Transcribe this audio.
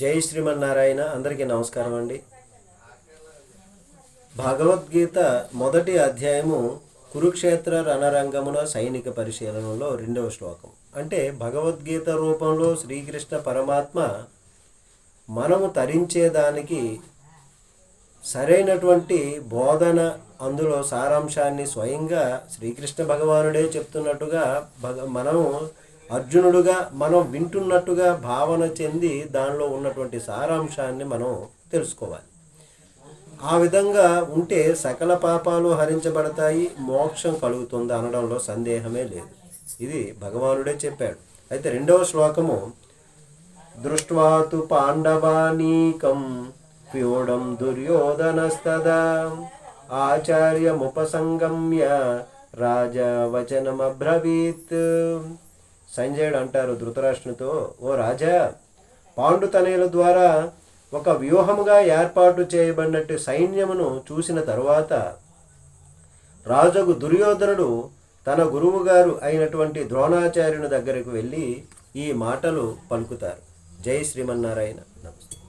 జై శ్రీమన్నారాయణ అందరికీ నమస్కారం అండి. భగవద్గీత మొదటి అధ్యాయము కురుక్షేత్ర రణరంగమున సైనిక పరిశీలనలో రెండవ శ్లోకం. అంటే భగవద్గీత రూపంలో శ్రీకృష్ణ పరమాత్మ మనము తరించేదానికి సరైనటువంటి బోధన అందులో సారాంశాన్ని స్వయంగా శ్రీకృష్ణ భగవానుడే చెప్తున్నట్టుగా భగ మనము అర్జునుడుగా మనం వింటున్నట్టుగా భావన చెంది దానిలో ఉన్నటువంటి సారాంశాన్ని మనం తెలుసుకోవాలి. ఆ విధంగా ఉంటే సకల పాపాలు హరించబడతాయి మోక్షం కలుగుతుంది అనడంలో సందేహమే లేదు. ఇది భగవానుడే చెప్పాడు. అయితే రెండవ శ్లోకము దృష్ట్వాతు పాండవానీకం ప్యూడం దుర్యోధనస్తదా ఆచార్యముపసంగమ్య రాజవచనమబ్రవీత్. సంజయుడు అంటారు ధృతరాష్ట్రునితో ఓ రాజా పాండుతనయుల ద్వారా ఒక వ్యూహముగా ఏర్పాటు చేయబడినట్టు సైన్యమును చూసిన తరువాత రాజుకు దుర్యోధనుడు తన గురువుగారు అయినటువంటి ద్రోణాచార్యుని దగ్గరకు వెళ్ళి ఈ మాటలు పలుకుతారు. జై శ్రీమన్నారాయణ. నమస్తే.